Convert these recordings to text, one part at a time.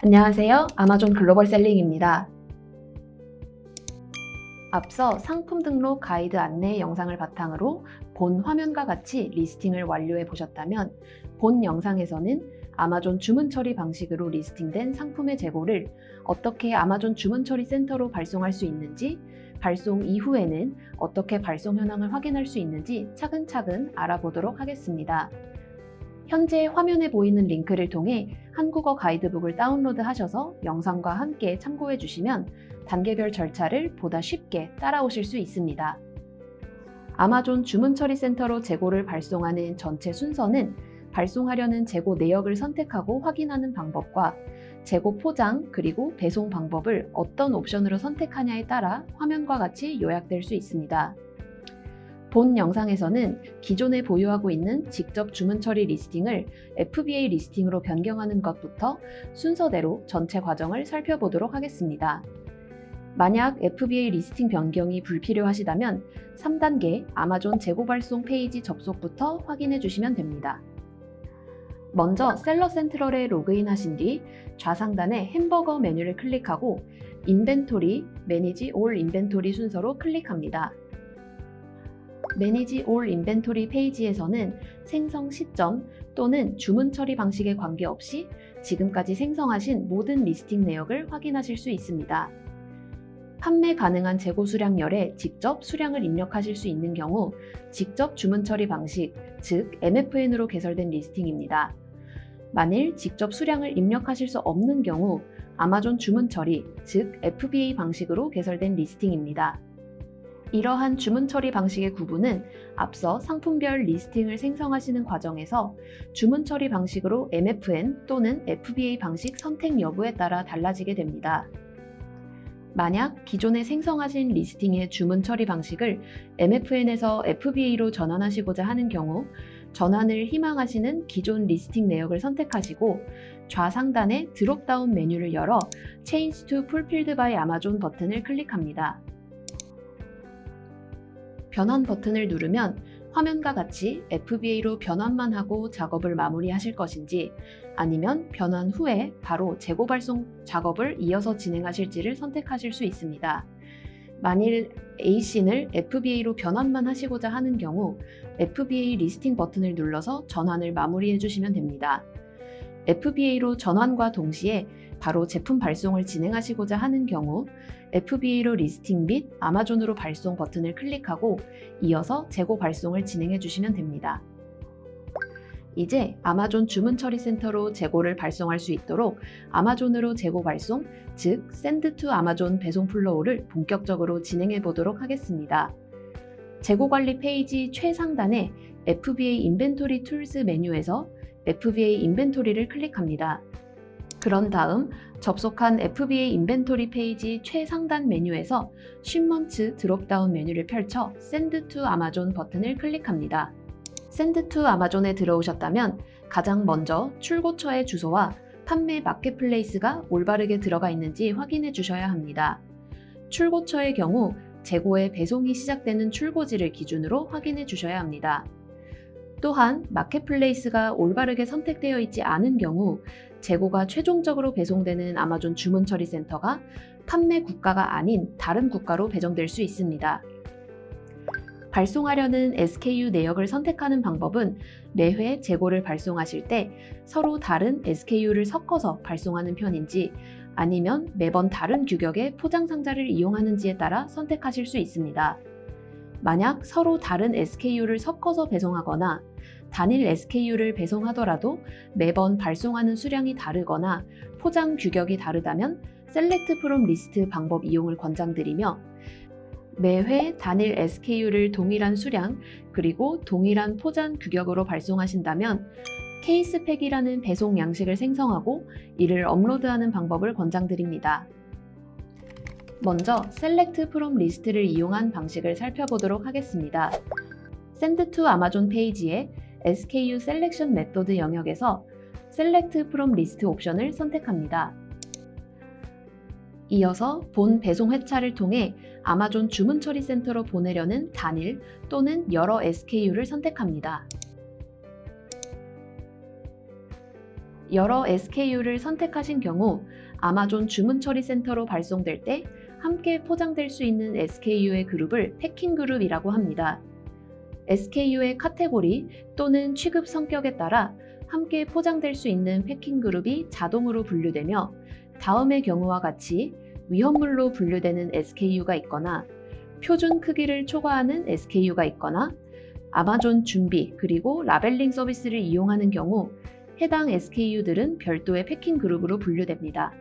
안녕하세요. 아마존 글로벌 셀링입니다. 앞서 상품 등록 가이드 안내 영상을 바탕으로 본 화면과 같이 리스팅을 완료해 보셨다면 본 영상에서는 아마존 주문 처리 방식으로 리스팅된 상품의 재고를 어떻게 아마존 주문 처리 센터로 발송할 수 있는지, 발송 이후에는 어떻게 발송 현황을 확인할 수 있는지 차근차근 알아보도록 하겠습니다. 현재 화면에 보이는 링크를 통해 한국어 가이드북을 다운로드 하셔서 영상과 함께 참고해 주시면 단계별 절차를 보다 쉽게 따라오실 수 있습니다. 아마존 주문 처리 센터로 재고를 발송하는 전체 순서는 발송하려는 재고 내역을 선택하고 확인하는 방법과 재고 포장 그리고 배송 방법을 어떤 옵션으로 선택하냐에 따라 화면과 같이 요약될 수 있습니다. 본 영상에서는 기존에 보유하고 있는 직접 주문 처리 리스팅을 FBA 리스팅으로 변경하는 것부터 순서대로 전체 과정을 살펴보도록 하겠습니다. 만약 FBA 리스팅 변경이 불필요하시다면 3단계 아마존 재고 발송 페이지 접속부터 확인해 주시면 됩니다. 먼저 셀러 센트럴에 로그인 하신 뒤 좌상단에 햄버거 메뉴를 클릭하고 인벤토리, 매니지 올 인벤토리 순서로 클릭합니다. 매니지 올 인벤토리 페이지에서는 생성 시점 또는 주문 처리 방식에 관계없이 지금까지 생성하신 모든 리스팅 내역을 확인하실 수 있습니다. 판매 가능한 재고 수량열에 직접 수량을 입력하실 수 있는 경우 직접 주문 처리 방식, 즉 MFN으로 개설된 리스팅입니다. 만일 직접 수량을 입력하실 수 없는 경우 아마존 주문 처리, 즉 FBA 방식으로 개설된 리스팅입니다. 이러한 주문 처리 방식의 구분은 앞서 상품별 리스팅을 생성하시는 과정에서 주문 처리 방식으로 MFN 또는 FBA 방식 선택 여부에 따라 달라지게 됩니다. 만약 기존에 생성하신 리스팅의 주문 처리 방식을 MFN에서 FBA로 전환하시고자 하는 경우 전환을 희망하시는 기존 리스팅 내역을 선택하시고 좌상단의 드롭다운 메뉴를 열어 Change to Fulfilled by Amazon 버튼을 클릭합니다. 변환 버튼을 누르면 화면과 같이 FBA로 변환만 하고 작업을 마무리하실 것인지 아니면 변환 후에 바로 재고 발송 작업을 이어서 진행하실지를 선택하실 수 있습니다. 만일 A씬을 FBA로 변환만 하시고자 하는 경우 FBA 리스팅 버튼을 눌러서 전환을 마무리해 주시면 됩니다. FBA로 전환과 동시에 바로 제품 발송을 진행하시고자 하는 경우 FBA로 리스팅 및 아마존으로 발송 버튼을 클릭하고 이어서 재고 발송을 진행해 주시면 됩니다. 이제 아마존 주문 처리 센터로 재고를 발송할 수 있도록 아마존으로 재고 발송, 즉 샌드 투 아마존 배송 플로우를 본격적으로 진행해 보도록 하겠습니다. 재고 관리 페이지 최상단에 FBA 인벤토리 툴스 메뉴에서 FBA 인벤토리를 클릭합니다. 그런 다음 접속한 FBA 인벤토리 페이지 최상단 메뉴에서 쉽먼츠 드롭다운 메뉴를 펼쳐 샌드 투 아마존 버튼을 클릭합니다. 샌드 투 아마존에 들어오셨다면 가장 먼저 출고처의 주소와 판매 마켓플레이스가 올바르게 들어가 있는지 확인해 주셔야 합니다. 출고처의 경우 재고의 배송이 시작되는 출고지를 기준으로 확인해 주셔야 합니다. 또한 마켓플레이스가 올바르게 선택되어 있지 않은 경우 재고가 최종적으로 배송되는 아마존 주문 처리 센터가 판매 국가가 아닌 다른 국가로 배정될 수 있습니다. 발송하려는 SKU 내역을 선택하는 방법은 매회 재고를 발송하실 때 서로 다른 SKU를 섞어서 발송하는 편인지 아니면 매번 다른 규격의 포장 상자를 이용하는지에 따라 선택하실 수 있습니다. 만약 서로 다른 SKU를 섞어서 배송하거나 단일 SKU를 배송하더라도 매번 발송하는 수량이 다르거나 포장 규격이 다르다면 셀렉트 프롬 리스트 방법 이용을 권장드리며 매회 단일 SKU를 동일한 수량 그리고 동일한 포장 규격으로 발송하신다면 케이스팩이라는 배송 양식을 생성하고 이를 업로드하는 방법을 권장드립니다. 먼저 셀렉트 프롬 리스트를 이용한 방식을 살펴보도록 하겠습니다. 샌드 투 아마존 페이지에 SKU 셀렉션 메소드 영역에서 셀렉트 프롬 리스트 옵션을 선택합니다. 이어서 본 배송 회차를 통해 아마존 주문 처리 센터로 보내려는 단일 또는 여러 SKU를 선택합니다. 여러 SKU를 선택하신 경우 아마존 주문 처리 센터로 발송될 때 함께 포장될 수 있는 SKU의 그룹을 패킹 그룹이라고 합니다. SKU의 카테고리 또는 취급 성격에 따라 함께 포장될 수 있는 패킹 그룹이 자동으로 분류되며 다음의 경우와 같이 위험물로 분류되는 SKU가 있거나 표준 크기를 초과하는 SKU가 있거나 아마존 준비 그리고 라벨링 서비스를 이용하는 경우 해당 SKU들은 별도의 패킹 그룹으로 분류됩니다.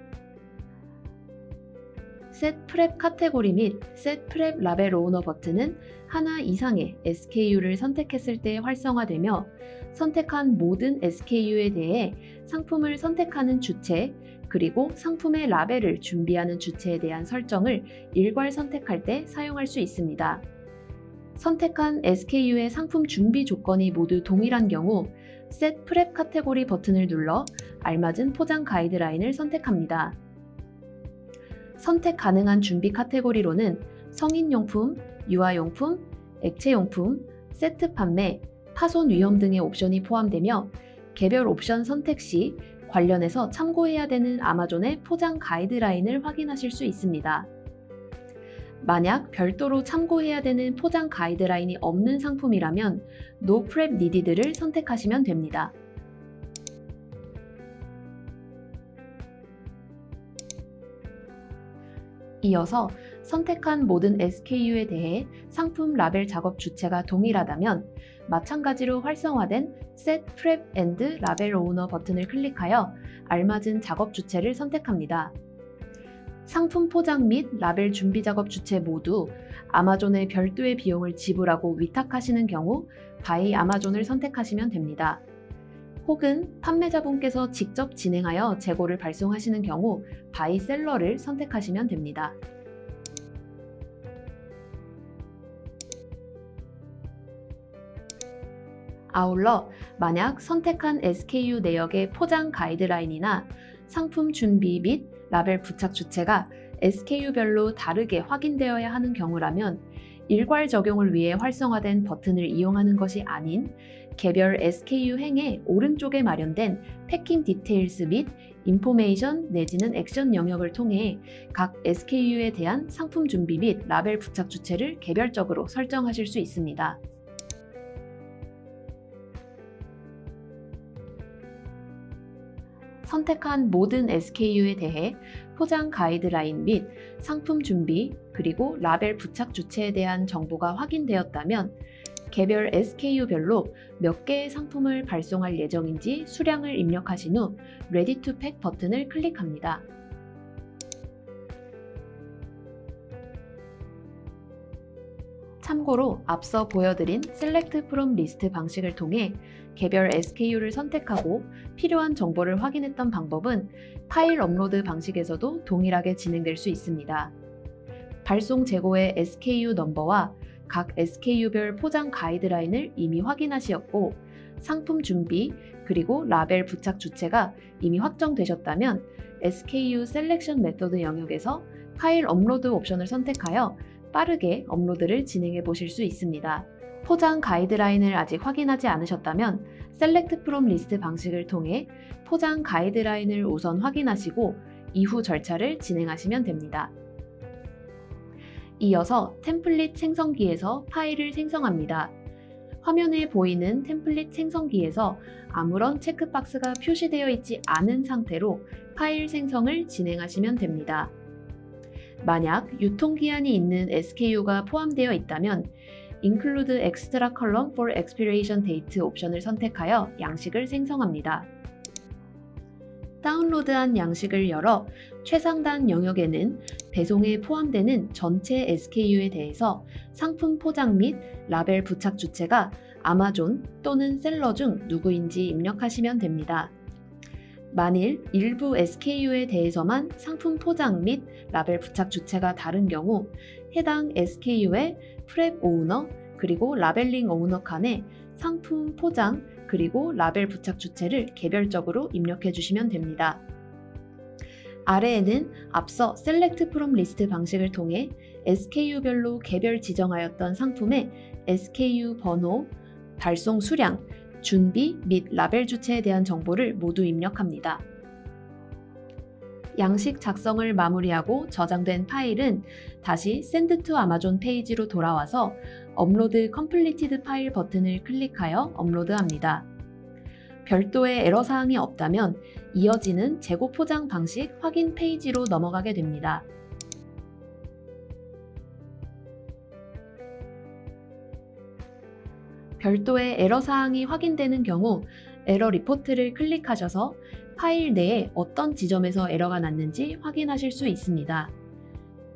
셋 프랩 카테고리 및 셋 프랩 라벨 오너 버튼은 하나 이상의 SKU를 선택했을 때 활성화되며 선택한 모든 SKU에 대해 상품을 선택하는 주체 그리고 상품의 라벨을 준비하는 주체에 대한 설정을 일괄 선택할 때 사용할 수 있습니다. 선택한 SKU의 상품 준비 조건이 모두 동일한 경우 셋 프랩 카테고리 버튼을 눌러 알맞은 포장 가이드라인을 선택합니다. 선택 가능한 준비 카테고리로는 성인용품, 유아용품, 액체용품, 세트 판매, 파손 위험 등의 옵션이 포함되며 개별 옵션 선택 시 관련해서 참고해야 되는 아마존의 포장 가이드라인을 확인하실 수 있습니다. 만약 별도로 참고해야 되는 포장 가이드라인이 없는 상품이라면 No Prep Needed를 선택하시면 됩니다. 이어서 선택한 모든 SKU에 대해 상품 라벨 작업 주체가 동일하다면 마찬가지로 활성화된 Set Prep and Label Owner 버튼을 클릭하여 알맞은 작업 주체를 선택합니다. 상품 포장 및 라벨 준비 작업 주체 모두 아마존에 별도의 비용을 지불하고 위탁하시는 경우 바이 아마존을 선택하시면 됩니다. 혹은 판매자분께서 직접 진행하여 재고를 발송하시는 경우 바이 셀러를 선택하시면 됩니다. 아울러 만약 선택한 SKU 내역의 포장 가이드라인이나 상품 준비 및 라벨 부착 주체가 SKU별로 다르게 확인되어야 하는 경우라면 일괄 적용을 위해 활성화된 버튼을 이용하는 것이 아닌 개별 SKU 행의 오른쪽에 마련된 패킹 디테일스 및 인포메이션 내지는 액션 영역을 통해 각 SKU에 대한 상품 준비 및 라벨 부착 주체를 개별적으로 설정하실 수 있습니다. 선택한 모든 SKU에 대해 포장 가이드라인 및 상품 준비 그리고 라벨 부착 주체에 대한 정보가 확인되었다면 개별 SKU별로 몇 개의 상품을 발송할 예정인지 수량을 입력하신 후 Ready to Pack 버튼을 클릭합니다. 참고로 앞서 보여드린 Select from List 방식을 통해 개별 SKU를 선택하고 필요한 정보를 확인했던 방법은 파일 업로드 방식에서도 동일하게 진행될 수 있습니다. 발송 재고의 SKU 넘버와 각 SKU별 포장 가이드라인을 이미 확인하시었고 상품 준비 그리고 라벨 부착 주체가 이미 확정되셨다면 SKU 셀렉션 메서드 영역에서 파일 업로드 옵션을 선택하여 빠르게 업로드를 진행해 보실 수 있습니다. 포장 가이드라인을 아직 확인하지 않으셨다면 셀렉트 프롬 리스트 방식을 통해 포장 가이드라인을 우선 확인하시고 이후 절차를 진행하시면 됩니다. 이어서 템플릿 생성기에서 파일을 생성합니다. 화면에 보이는 템플릿 생성기에서 아무런 체크박스가 표시되어 있지 않은 상태로 파일 생성을 진행하시면 됩니다. 만약 유통기한이 있는 SKU가 포함되어 있다면 Include Extra Column for Expiration Date 옵션을 선택하여 양식을 생성합니다. 다운로드한 양식을 열어 최상단 영역에는 배송에 포함되는 전체 SKU에 대해서 상품 포장 및 라벨 부착 주체가 아마존 또는 셀러 중 누구인지 입력하시면 됩니다. 만일 일부 SKU에 대해서만 상품 포장 및 라벨 부착 주체가 다른 경우 해당 SKU의 프랩 오우너 그리고 라벨링 오우너 칸에 상품 포장 그리고 라벨 부착 주체를 개별적으로 입력해 주시면 됩니다. 아래에는 앞서 셀렉트 프롬 리스트 방식을 통해 SKU별로 개별 지정하였던 상품의 SKU 번호, 발송 수량, 준비 및 라벨 주체에 대한 정보를 모두 입력합니다. 양식 작성을 마무리하고 저장된 파일은 다시 Send to Amazon 페이지로 돌아와서 업로드 컴플리티드 파일 버튼을 클릭하여 업로드합니다. 별도의 애로사항이 없다면 이어지는 재고 포장 방식 확인 페이지로 넘어가게 됩니다. 별도의 에러 사항이 확인되는 경우 에러 리포트를 클릭하셔서 파일 내에 어떤 지점에서 에러가 났는지 확인하실 수 있습니다.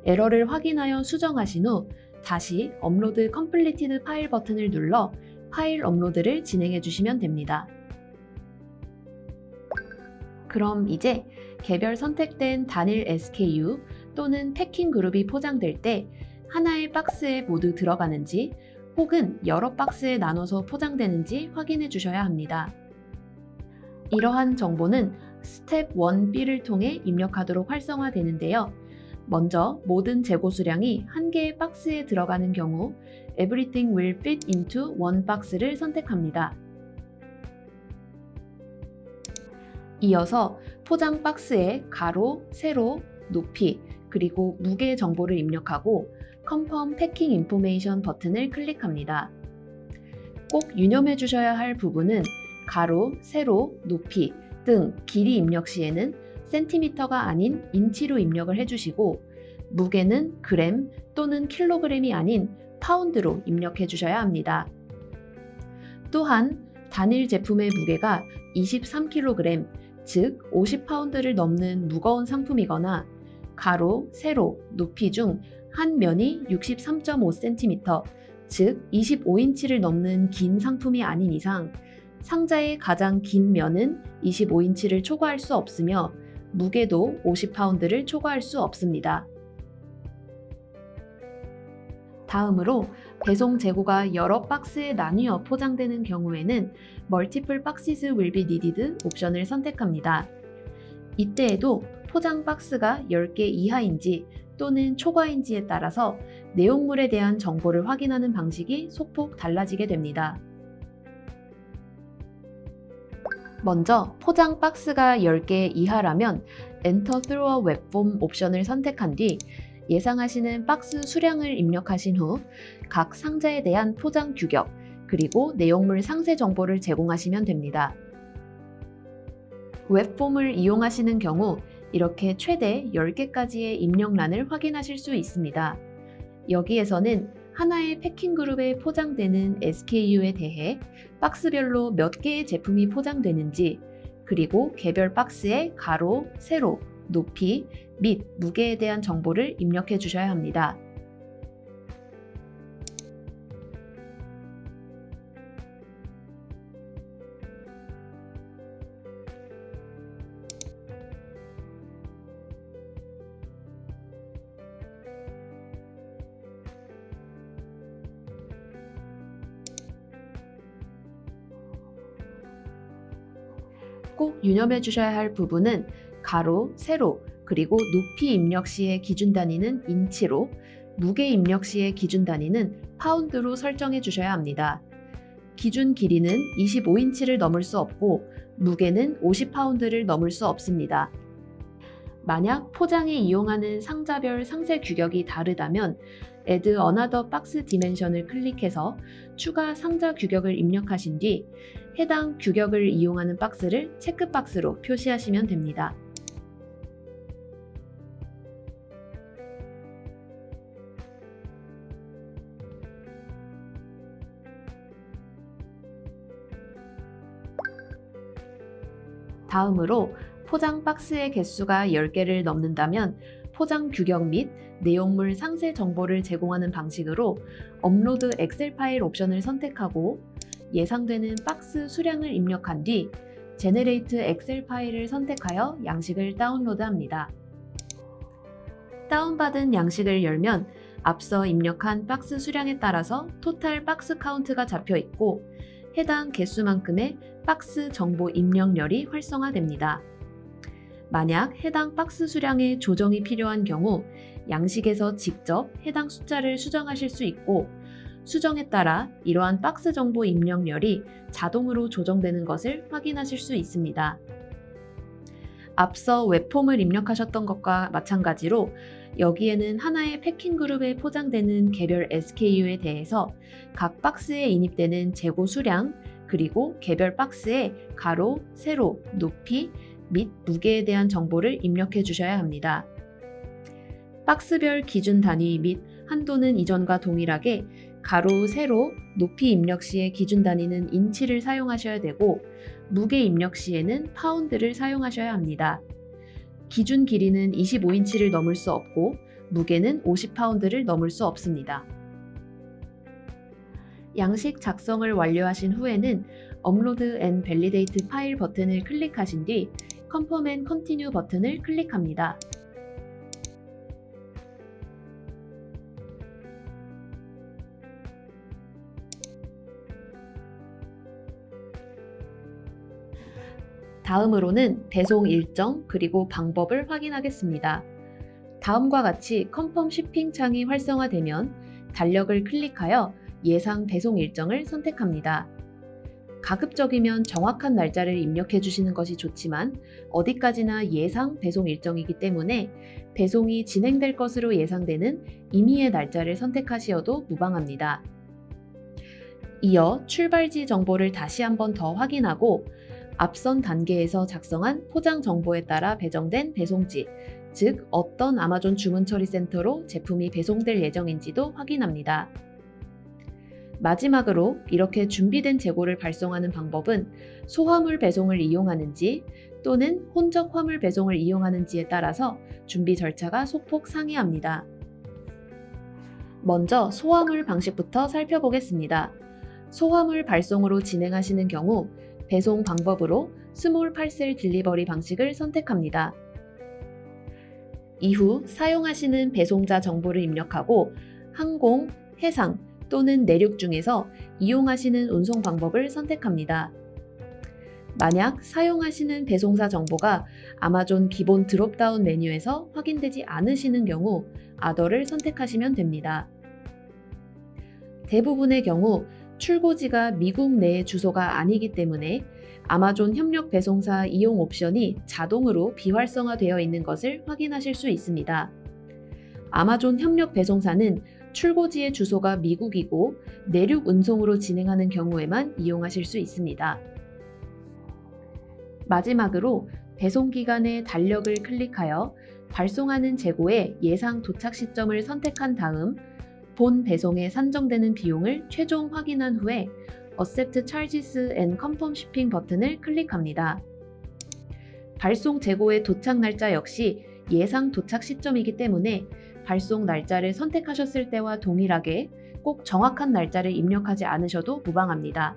에러를 확인하여 수정하신 후 다시 업로드 컴플리티드 파일 버튼을 눌러 파일 업로드를 진행해 주시면 됩니다. 그럼 이제 개별 선택된 단일 SKU 또는 패킹 그룹이 포장될 때 하나의 박스에 모두 들어가는지 혹은 여러 박스에 나눠서 포장되는지 확인해 주셔야 합니다. 이러한 정보는 스텝 1B를 통해 입력하도록 활성화되는데요. 먼저 모든 재고 수량이 한 개의 박스에 들어가는 경우 Everything will fit into one box를 선택합니다. 이어서 포장 박스에 가로, 세로, 높이, 그리고 무게 정보를 입력하고 Confirm Packing Information 버튼을 클릭합니다. 꼭 유념해 주셔야 할 부분은 가로, 세로, 높이 등 길이 입력 시에는 센티미터가 아닌 인치로 입력을 해주시고 무게는 그램 또는 킬로그램이 아닌 파운드로 입력해 주셔야 합니다. 또한 단일 제품의 무게가 23kg, 즉 50파운드를 넘는 무거운 상품이거나 가로, 세로, 높이 중 한 면이 63.5cm, 즉 25인치를 넘는 긴 상품이 아닌 이상 상자의 가장 긴 면은 25인치를 초과할 수 없으며 무게도 50파운드를 초과할 수 없습니다. 다음으로 배송 재고가 여러 박스에 나뉘어 포장되는 경우에는 Boxes will be needed 옵션을 선택합니다. 이때에도 포장 박스가 10개 이하인지 또는 초과인지에 따라서 내용물에 대한 정보를 확인하는 방식이 소폭 달라지게 됩니다. 먼저 포장 박스가 10개 이하라면 Enter through a web form 옵션을 선택한 뒤 예상하시는 박스 수량을 입력하신 후 각 상자에 대한 포장 규격 그리고 내용물 상세 정보를 제공하시면 됩니다. 웹폼을 이용하시는 경우 이렇게 최대 10개까지의 입력란을 확인하실 수 있습니다. 여기에서는 하나의 패킹 그룹에 포장되는 SKU에 대해 박스별로 몇 개의 제품이 포장되는지, 그리고 개별 박스의 가로, 세로, 높이 및 무게에 대한 정보를 입력해 주셔야 합니다. 꼭 유념해 주셔야 할 부분은 가로, 세로, 그리고 높이 입력 시의 기준 단위는 인치로, 무게 입력 시의 기준 단위는 파운드로 설정해 주셔야 합니다. 기준 길이는 25인치를 넘을 수 없고 무게는 50파운드를 넘을 수 없습니다. 만약 포장에 이용하는 상자별 상세 규격이 다르다면 Add Another Box Dimension을 클릭해서 추가 상자 규격을 입력하신 뒤 해당 규격을 이용하는 박스를 체크박스로 표시하시면 됩니다. 다음으로 포장 박스의 개수가 10개를 넘는다면 포장 규격 및 내용물 상세 정보를 제공하는 방식으로 업로드 엑셀 파일 옵션을 선택하고 예상되는 박스 수량을 입력한 뒤 제네레이트 엑셀 파일을 선택하여 양식을 다운로드합니다. 다운받은 양식을 열면 앞서 입력한 박스 수량에 따라서 토탈 박스 카운트가 잡혀 있고 해당 개수만큼의 박스 정보 입력열이 활성화됩니다. 만약 해당 박스 수량에 조정이 필요한 경우 양식에서 직접 해당 숫자를 수정하실 수 있고 수정에 따라 이러한 박스 정보 입력열이 자동으로 조정되는 것을 확인하실 수 있습니다. 앞서 웹폼을 입력하셨던 것과 마찬가지로 여기에는 하나의 패킹 그룹에 포장되는 개별 SKU에 대해서 각 박스에 인입되는 재고 수량, 그리고 개별 박스에 가로, 세로, 높이 및 무게에 대한 정보를 입력해 주셔야 합니다. 박스별 기준 단위 및 한도는 이전과 동일하게 가로, 세로, 높이 입력 시에 기준 단위는 인치를 사용하셔야 되고 무게 입력 시에는 파운드를 사용하셔야 합니다. 기준 길이는 25인치를 넘을 수 없고 무게는 50파운드를 넘을 수 없습니다. 양식 작성을 완료하신 후에는 업로드 앤 밸리데이트 파일 버튼을 클릭하신 뒤 컨펌 앤 컨티뉴 버튼을 클릭합니다. 다음으로는 배송 일정 그리고 방법을 확인하겠습니다. 다음과 같이 컨펌 쉬핑 창이 활성화되면 달력을 클릭하여 예상 배송 일정을 선택합니다. 가급적이면 정확한 날짜를 입력해 주시는 것이 좋지만 어디까지나 예상 배송 일정이기 때문에 배송이 진행될 것으로 예상되는 임의의 날짜를 선택하시어도 무방합니다. 이어 출발지 정보를 다시 한번 더 확인하고 앞선 단계에서 작성한 포장 정보에 따라 배정된 배송지, 즉 어떤 아마존 주문 처리 센터로 제품이 배송될 예정인지도 확인합니다. 마지막으로 이렇게 준비된 재고를 발송하는 방법은 소화물 배송을 이용하는지 또는 혼적 화물 배송을 이용하는지에 따라서 준비 절차가 소폭 상이합니다. 먼저 소화물 방식부터 살펴보겠습니다. 소화물 발송으로 진행하시는 경우 배송 방법으로 스몰 팔셀 딜리버리 방식을 선택합니다. 이후 사용하시는 배송자 정보를 입력하고 항공, 해상 또는 내륙 중에서 이용하시는 운송 방법을 선택합니다. 만약 사용하시는 배송사 정보가 아마존 기본 드롭다운 메뉴에서 확인되지 않으시는 경우 아더를 선택하시면 됩니다. 대부분의 경우 출고지가 미국 내의 주소가 아니기 때문에 아마존 협력 배송사 이용 옵션이 자동으로 비활성화되어 있는 것을 확인하실 수 있습니다. 아마존 협력 배송사는 출고지의 주소가 미국이고 내륙 운송으로 진행하는 경우에만 이용하실 수 있습니다. 마지막으로 배송 기간의 달력을 클릭하여 발송하는 재고의 예상 도착 시점을 선택한 다음 본 배송에 산정되는 비용을 최종 확인한 후에 Accept Charges and Confirm Shipping 버튼을 클릭합니다. 발송 재고의 도착 날짜 역시 예상 도착 시점이기 때문에 발송 날짜를 선택하셨을 때와 동일하게 꼭 정확한 날짜를 입력하지 않으셔도 무방합니다.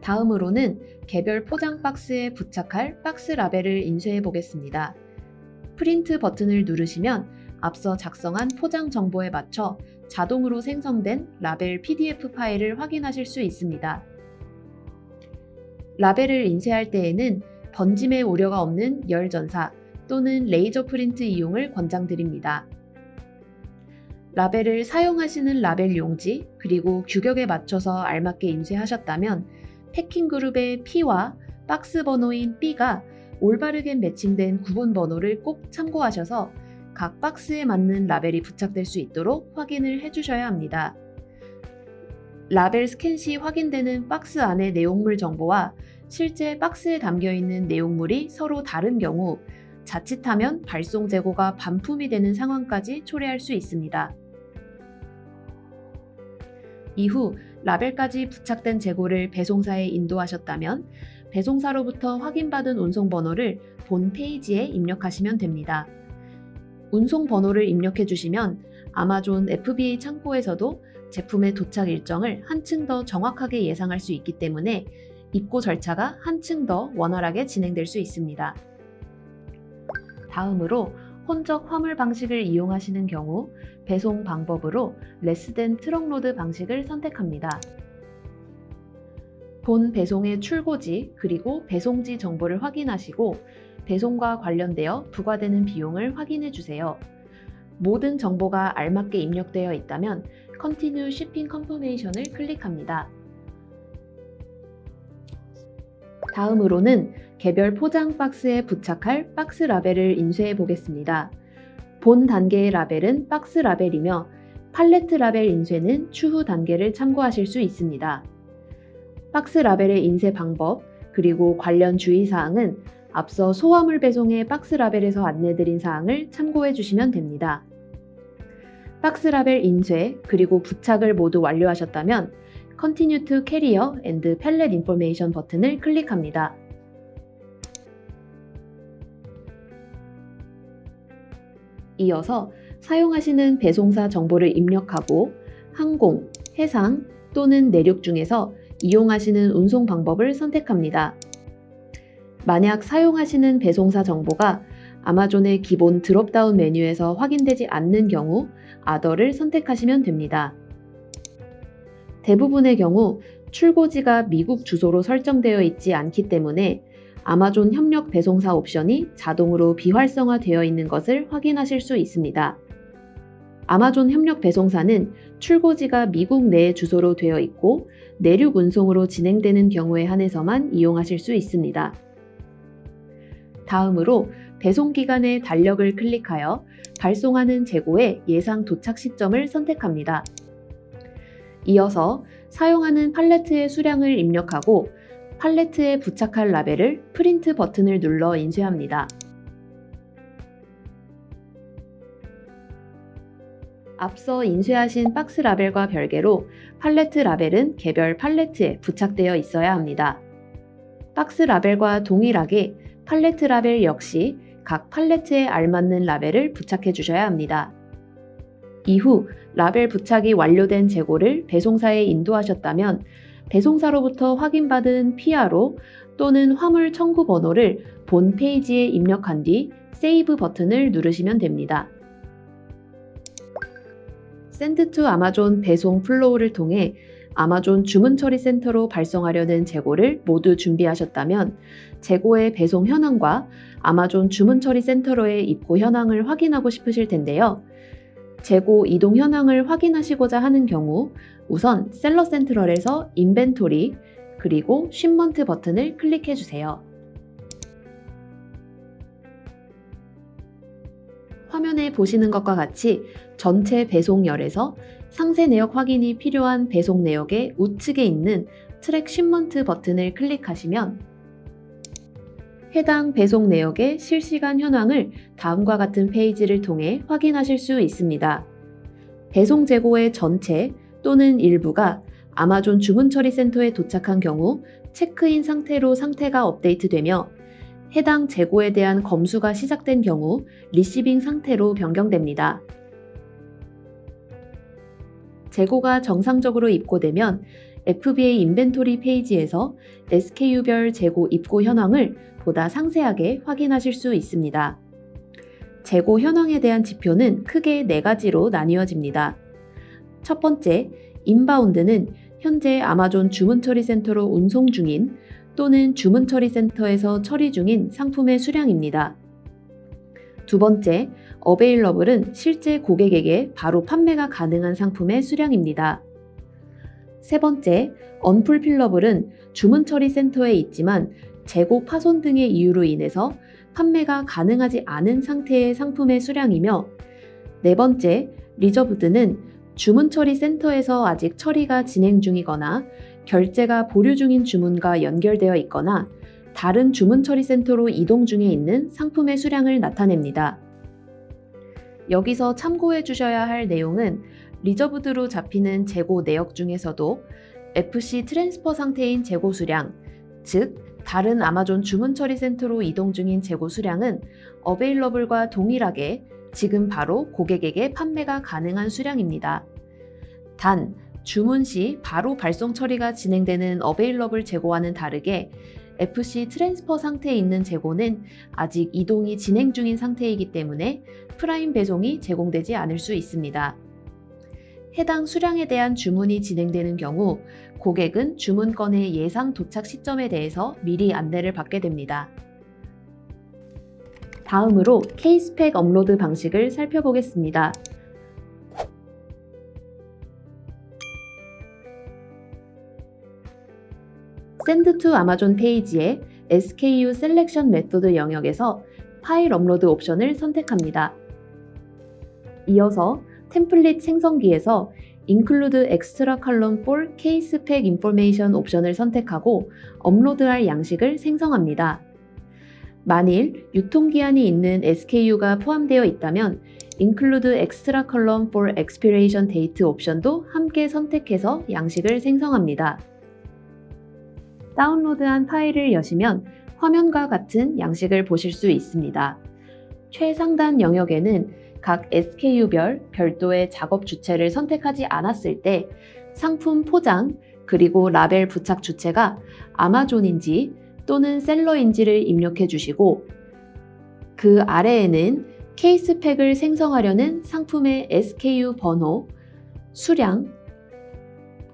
다음으로는 개별 포장 박스에 부착할 박스 라벨을 인쇄해 보겠습니다. 프린트 버튼을 누르시면 앞서 작성한 포장 정보에 맞춰 자동으로 생성된 라벨 PDF 파일을 확인하실 수 있습니다. 라벨을 인쇄할 때에는 번짐의 우려가 없는 열 전사 또는 레이저 프린트 이용을 권장드립니다. 라벨을 사용하시는 라벨 용지 그리고 규격에 맞춰서 알맞게 인쇄하셨다면 패킹 그룹의 P와 박스 번호인 B가 올바르게 매칭된 구분 번호를 꼭 참고하셔서 각 박스에 맞는 라벨이 부착될 수 있도록 확인을 해주셔야 합니다. 라벨 스캔 시 확인되는 박스 안의 내용물 정보와 실제 박스에 담겨 있는 내용물이 서로 다른 경우 자칫하면 발송 재고가 반품이 되는 상황까지 초래할 수 있습니다. 이후 라벨까지 부착된 재고를 배송사에 인도하셨다면 배송사로부터 확인받은 운송 번호를 본 페이지에 입력하시면 됩니다. 운송 번호를 입력해 주시면 아마존 FBA 창고에서도 제품의 도착 일정을 한층 더 정확하게 예상할 수 있기 때문에 입고 절차가 한층 더 원활하게 진행될 수 있습니다. 다음으로 혼적 화물 방식을 이용하시는 경우 배송 방법으로 레스덴 트럭로드 방식을 선택합니다. 본 배송의 출고지 그리고 배송지 정보를 확인하시고 배송과 관련되어 부과되는 비용을 확인해 주세요. 모든 정보가 알맞게 입력되어 있다면 Continue Shipping Confirmation을 클릭합니다. 다음으로는 개별 포장 박스에 부착할 박스 라벨을 인쇄해 보겠습니다. 본 단계의 라벨은 박스 라벨이며 팔레트 라벨 인쇄는 추후 단계를 참고하실 수 있습니다. 박스 라벨의 인쇄 방법, 그리고 관련 주의사항은 앞서 소화물 배송의 박스 라벨에서 안내드린 사항을 참고해 주시면 됩니다. 박스 라벨 인쇄, 그리고 부착을 모두 완료하셨다면 Continue to Carrier and Pallet Information 버튼을 클릭합니다. 이어서 사용하시는 배송사 정보를 입력하고 항공, 해상 또는 내륙 중에서 이용하시는 운송 방법을 선택합니다. 만약 사용하시는 배송사 정보가 아마존의 기본 드롭다운 메뉴에서 확인되지 않는 경우 아더를 선택하시면 됩니다. 대부분의 경우 출고지가 미국 주소로 설정되어 있지 않기 때문에 아마존 협력 배송사 옵션이 자동으로 비활성화되어 있는 것을 확인하실 수 있습니다. 아마존 협력 배송사는 출고지가 미국 내 주소로 되어 있고 내륙 운송으로 진행되는 경우에 한해서만 이용하실 수 있습니다. 다음으로 배송 기간의 달력을 클릭하여 발송하는 재고의 예상 도착 시점을 선택합니다. 이어서 사용하는 팔레트의 수량을 입력하고 팔레트에 부착할 라벨을 프린트 버튼을 눌러 인쇄합니다. 앞서 인쇄하신 박스 라벨과 별개로 팔레트 라벨은 개별 팔레트에 부착되어 있어야 합니다. 박스 라벨과 동일하게 팔레트 라벨 역시 각 팔레트에 알맞는 라벨을 부착해 주셔야 합니다. 이후 라벨 부착이 완료된 재고를 배송사에 인도하셨다면 배송사로부터 확인받은 PRO 또는 화물 청구 번호를 본 페이지에 입력한 뒤 세이브 버튼을 누르시면 됩니다. 샌드 투 아마존 배송 플로우를 통해 아마존 주문 처리 센터로 발송하려는 재고를 모두 준비하셨다면 재고의 배송 현황과 아마존 주문 처리 센터로의 입고 현황을 확인하고 싶으실 텐데요. 재고 이동 현황을 확인하시고자 하는 경우 우선 셀러 센트럴에서 인벤토리 그리고 쉽먼트 버튼을 클릭해 주세요. 화면에 보시는 것과 같이 전체 배송열에서 상세 내역 확인이 필요한 배송 내역의 우측에 있는 트랙 쉽먼트 버튼을 클릭하시면 해당 배송 내역의 실시간 현황을 다음과 같은 페이지를 통해 확인하실 수 있습니다. 배송 재고의 전체 또는 일부가 아마존 주문 처리 센터에 도착한 경우 체크인 상태로 상태가 업데이트되며 해당 재고에 대한 검수가 시작된 경우 리시빙 상태로 변경됩니다. 재고가 정상적으로 입고되면 FBA 인벤토리 페이지에서 SKU별 재고 입고 현황을 보다 상세하게 확인하실 수 있습니다. 재고 현황에 대한 지표는 크게 네 가지로 나뉘어집니다. 첫 번째, 인바운드는 현재 아마존 주문 처리 센터로 운송 중인 또는 주문 처리 센터에서 처리 중인 상품의 수량입니다. 두 번째, 어베일러블은 실제 고객에게 바로 판매가 가능한 상품의 수량입니다. 세 번째, 언풀필러블은 주문 처리 센터에 있지만 재고 파손 등의 이유로 인해서 판매가 가능하지 않은 상태의 상품의 수량이며 네 번째, 리저브드는 주문 처리 센터에서 아직 처리가 진행 중이거나 결제가 보류 중인 주문과 연결되어 있거나 다른 주문 처리 센터로 이동 중에 있는 상품의 수량을 나타냅니다. 여기서 참고해 주셔야 할 내용은 리저브드로 잡히는 재고 내역 중에서도 FC 트랜스퍼 상태인 재고 수량, 즉 다른 아마존 주문 처리 센터로 이동 중인 재고 수량은 어베일러블과 동일하게 지금 바로 고객에게 판매가 가능한 수량입니다. 단, 주문 시 바로 발송 처리가 진행되는 어베일러블 재고와는 다르게 FC 트랜스퍼 상태에 있는 재고는 아직 이동이 진행 중인 상태이기 때문에 프라임 배송이 제공되지 않을 수 있습니다. 해당 수량에 대한 주문이 진행되는 경우 고객은 주문건의 예상 도착 시점에 대해서 미리 안내를 받게 됩니다. 다음으로 케이스팩 업로드 방식을 살펴보겠습니다. Send to Amazon 페이지의 SKU 셀렉션 메소드 영역에서 파일 업로드 옵션을 선택합니다. 이어서 템플릿 생성기에서 Include Extra Column for Case Pack Information 옵션을 선택하고 업로드할 양식을 생성합니다. 만일 유통기한이 있는 SKU가 포함되어 있다면 Include Extra Column for Expiration Date 옵션도 함께 선택해서 양식을 생성합니다. 다운로드한 파일을 여시면 화면과 같은 양식을 보실 수 있습니다. 최상단 영역에는 각 SKU별 별도의 작업 주체를 선택하지 않았을 때 상품 포장 그리고 라벨 부착 주체가 아마존인지 또는 셀러인지를 입력해 주시고 그 아래에는 케이스팩을 생성하려는 상품의 SKU 번호, 수량,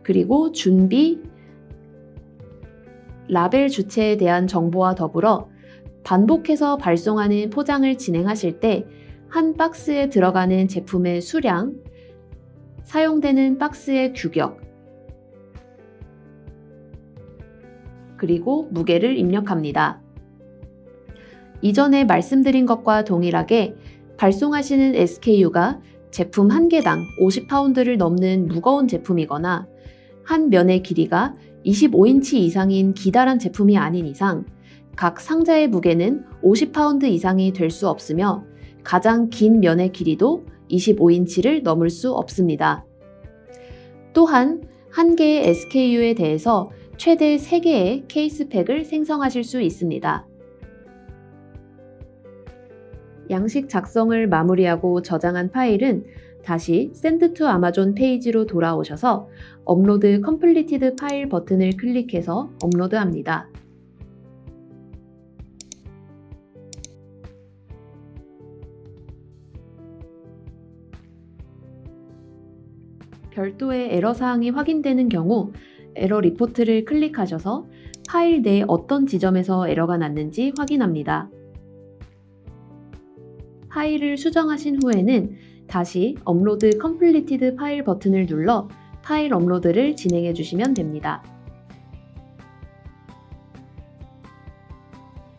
그리고 준비, 라벨 주체에 대한 정보와 더불어 반복해서 발송하는 포장을 진행하실 때 한 박스에 들어가는 제품의 수량, 사용되는 박스의 규격, 그리고 무게를 입력합니다. 이전에 말씀드린 것과 동일하게 발송하시는 SKU가 제품 한 개당 50파운드를 넘는 무거운 제품이거나 한 면의 길이가 25인치 이상인 기다란 제품이 아닌 이상 각 상자의 무게는 50파운드 이상이 될 수 없으며 가장 긴 면의 길이도 25인치를 넘을 수 없습니다. 또한 한 개의 SKU에 대해서 최대 3개의 케이스팩을 생성하실 수 있습니다. 양식 작성을 마무리하고 저장한 파일은 다시 Send to Amazon 페이지로 돌아오셔서 업로드 컴플리티드 파일 버튼을 클릭해서 업로드합니다. 별도의 에러 사항이 확인되는 경우 에러 리포트를 클릭하셔서 파일 내 어떤 지점에서 에러가 났는지 확인합니다. 파일을 수정하신 후에는 다시 업로드 컴플리티드 파일 버튼을 눌러 파일 업로드를 진행해 주시면 됩니다.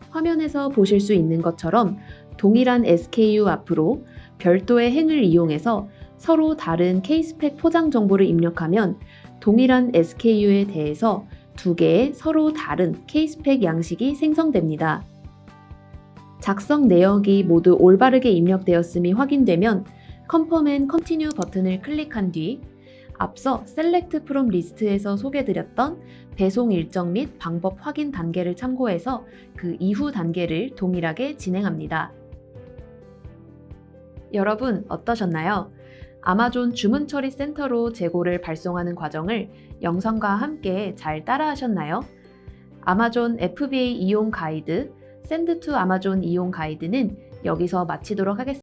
화면에서 보실 수 있는 것처럼 동일한 SKU 앞으로 별도의 행을 이용해서 서로 다른 케이스팩 포장 정보를 입력하면 동일한 SKU에 대해서 두 개의 서로 다른 케이스팩 양식이 생성됩니다. 작성 내역이 모두 올바르게 입력되었음이 확인되면 Confirm and Continue 버튼을 클릭한 뒤 앞서 Select from 리스트에서 소개드렸던 배송 일정 및 방법 확인 단계를 참고해서 그 이후 단계를 동일하게 진행합니다. 여러분 어떠셨나요? 아마존 주문 처리 센터로 재고를 발송하는 과정을 영상과 함께 잘 따라하셨나요? 아마존 FBA 이용 가이드, 샌드 투 아마존 이용 가이드는 여기서 마치도록 하겠습니다.